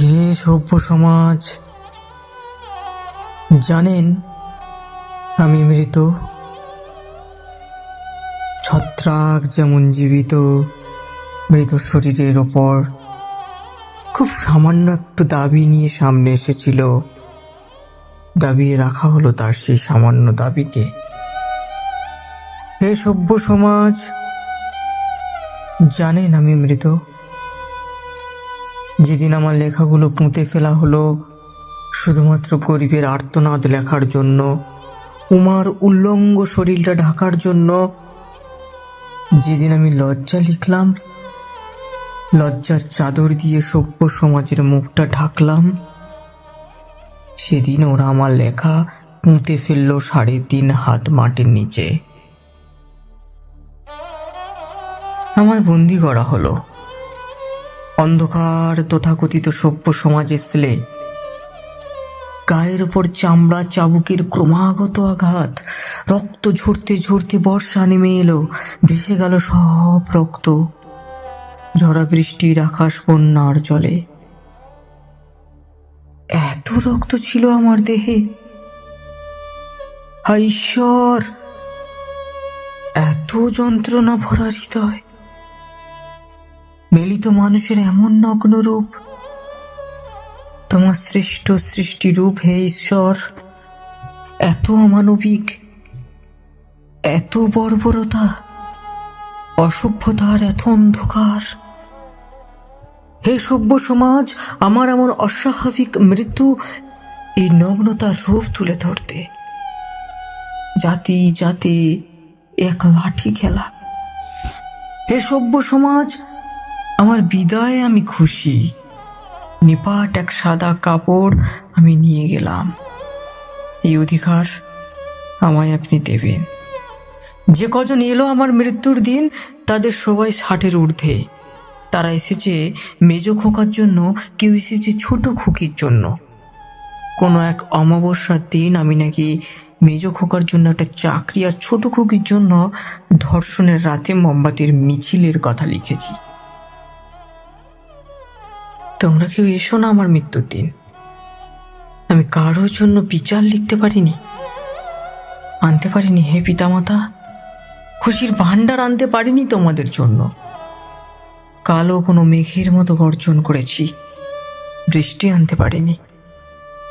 হে সভ্য সমাজ, জানেন আমি মৃত? ছত্রাক যেমন জীবিত, মৃত শরীরের ওপর খুব সামান্য একটু দাবি নিয়ে সামনে এসেছিল। দাবিয়ে রাখা হলো তার সেই সামান্য দাবিকে। হে সভ্য সমাজ, জানেন আমি মৃত? যেদিন আমার লেখাগুলো পুঁতে ফেলা হলো, শুধুমাত্র গরিবের আর্তনাদ লেখার জন্য, উমার উল্লঙ্গ শরীরটা ঢাকার জন্য, যেদিন আমি লজ্জা লিখলাম, লজ্জার চাদর দিয়ে সভ্য সমাজের মুখটা ঢাকলাম, সেদিন ওরা আমার লেখা পুঁতে ফেলল সাড়ে তিন হাত মাটির নিচে। আমায় বন্দি করা হলো। অন্ধকার তথাকথিত সভ্য সমাজের ছেলে। গায়ের ওপর চামড়া চাবুকের ক্রমাগত আঘাত, রক্ত ঝরতে ঝরতে বর্ষা নেমে এলো, ভেসে গেল সব রক্ত। ঝরা বৃষ্টির আকাশ বন্যার জলে। এত রক্ত ছিল আমার দেহে। ঈশ্বর! এত যন্ত্রণা ভরা হৃদয়। মেলিত মানুষের এমন নগ্ন রূপ। তোমার শ্রেষ্ঠ সৃষ্টি রূপ হে ঈশ্বর। এত অমানবিক, এত বর্বরতা, অসভ্যতার এত অন্ধকার। হে সভ্য সমাজ, আমার এমন অস্বাভাবিক মৃত্যু এই নগ্নতার রূপ তুলে ধরতে। জাতি জাতি, এক লাঠি খেলা। হে সভ্য সমাজ আমার বিদায়ে আমি খুশি। নিপাট এক সাদা কাপড় আমি নিয়ে গেলাম। এই অধিকার আমায় আপনি দেবেন। যে কজন এলো আমার মৃত্যুর দিন, তাদের সবাই ষাটের ঊর্ধ্বে। তারা এসেছে মেজ খোকার জন্য, কেউ এসেছে ছোট খুকির জন্য। কোনো এক অমাবস্যার দিন আমি নাকি মেজ খোকার জন্য একটা চাকরি আর ছোট খুকির জন্য ধর্ষণের রাতে মোমবাতির মিছিলের কথা লিখেছি। তোমরা কেউ এসো না আমার মৃত্যুর দিন। আমি কারোর জন্য বিচার লিখতে পারিনি, আনতে পারিনি হে পিতামাতা। খুশির ভাণ্ডার আনতে পারিনি তোমাদের জন্য। কালো কোনো মেঘের মতো গর্জন করেছি, বৃষ্টি আনতে পারিনি।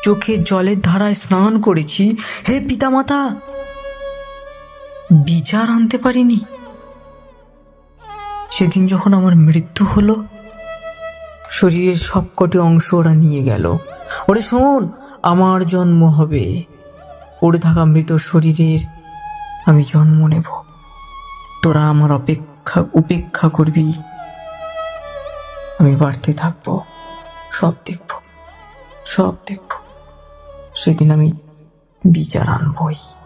চোখে জলের ধারায় স্নান করেছি, হে পিতামাতা। বিচার আনতে পারিনি। সেদিন যখন আমার মৃত্যু হলো শরীরের সবকটি অংশ ওরা নিয়ে গেল। ওরে শোন, আমার জন্ম হবে। পড়ে থাকা মৃত শরীরের আমি জন্ম নেব। তোরা আমার অপেক্ষা, উপেক্ষা করবি। আমি বাড়তে থাকব। সব দেখব সব দেখব। সেদিন আমি বিচার আনবই।